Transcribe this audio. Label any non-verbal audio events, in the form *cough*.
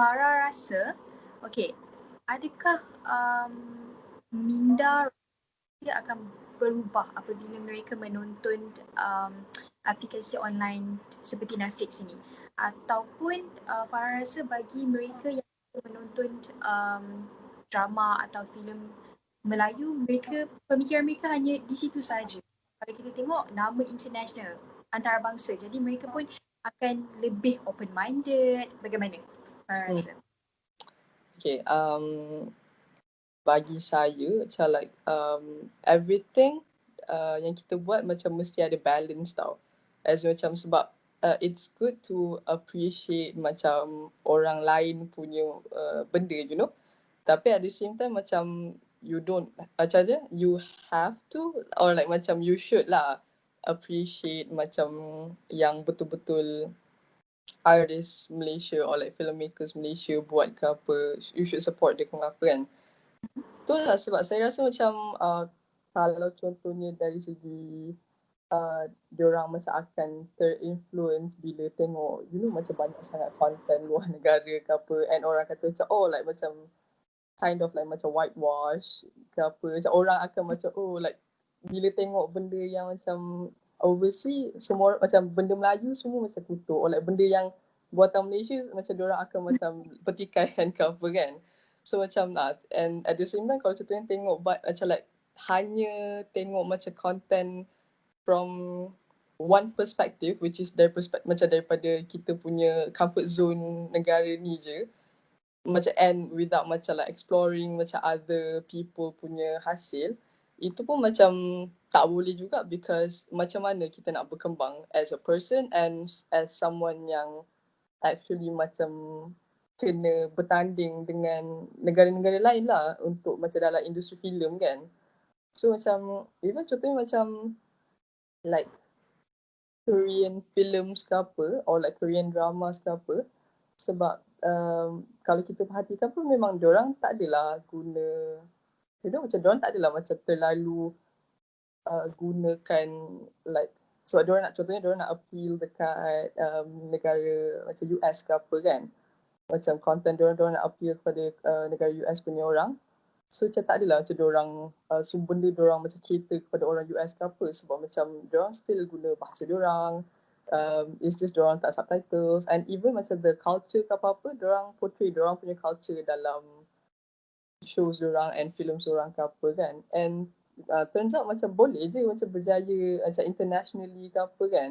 Farah rasa, okay, adakah um, minda dia akan berubah apabila mereka menonton um, aplikasi online seperti Netflix ini? Ataupun uh, Farah rasa bagi mereka yang menonton um, drama atau filem Melayu mereka pemikiran mereka hanya di situ saja. Kalau kita tengok nama international antarabangsa jadi mereka pun akan lebih open minded bagaimana Hmm. rasa? Okay, um, bagi saya macam like um, everything uh, yang kita buat macam mesti ada balance tau. As macam sebab uh, it's good to appreciate macam orang lain punya uh, benda you know. Tapi at the same time macam you don't macam je you have to or like macam you should lah appreciate macam yang betul-betul artist Malaysia or like filmmakers Malaysia buat ke apa you should support dia ke apa kan. Betul lah sebab saya rasa macam uh, kalau contohnya dari segi uh, diorang macam akan terinfluence bila tengok you know macam banyak sangat content luar *laughs* negara ke apa and orang kata macam oh like macam kind of like macam whitewash ke apa macam orang akan macam oh like bila tengok benda yang macam overseas semua macam benda Melayu semua macam kutuk. Or like benda yang buatan Malaysia macam diorang akan macam *laughs* petikaikan ke apa kan. So macam nak and at the same time kalau contohnya tengok but macam like hanya tengok macam content from one perspective which is dari perspective macam daripada kita punya comfort zone negara ni je macam and without macam like exploring macam other people punya hasil itu pun macam tak boleh juga because macam mana kita nak berkembang as a person and as someone yang actually macam kena bertanding dengan negara-negara lain lah untuk macam dalam industri filem kan. So macam even contohnya macam like Korean films ke apa or like Korean dramas ke apa sebab um, kalau kita perhatikan pun memang diorang tak adalah guna know macam diorang tak adalah macam terlalu uh, gunakan like sebab diorang nak contohnya diorang nak appeal dekat um, negara macam US ke apa kan macam content diorang diorang nak appeal kepada uh, negara US punya orang. So macam tak adalah macam diorang uh, semua benda diorang macam cater kepada orang US ke apa sebab macam diorang still guna bahasa diorang. Um, it's just diorang tak subtitles and even macam the culture ke apa-apa diorang portray diorang punya culture dalam shows diorang and films diorang ke apa kan. And uh, turns out macam boleh je macam berjaya macam internationally ke apa kan.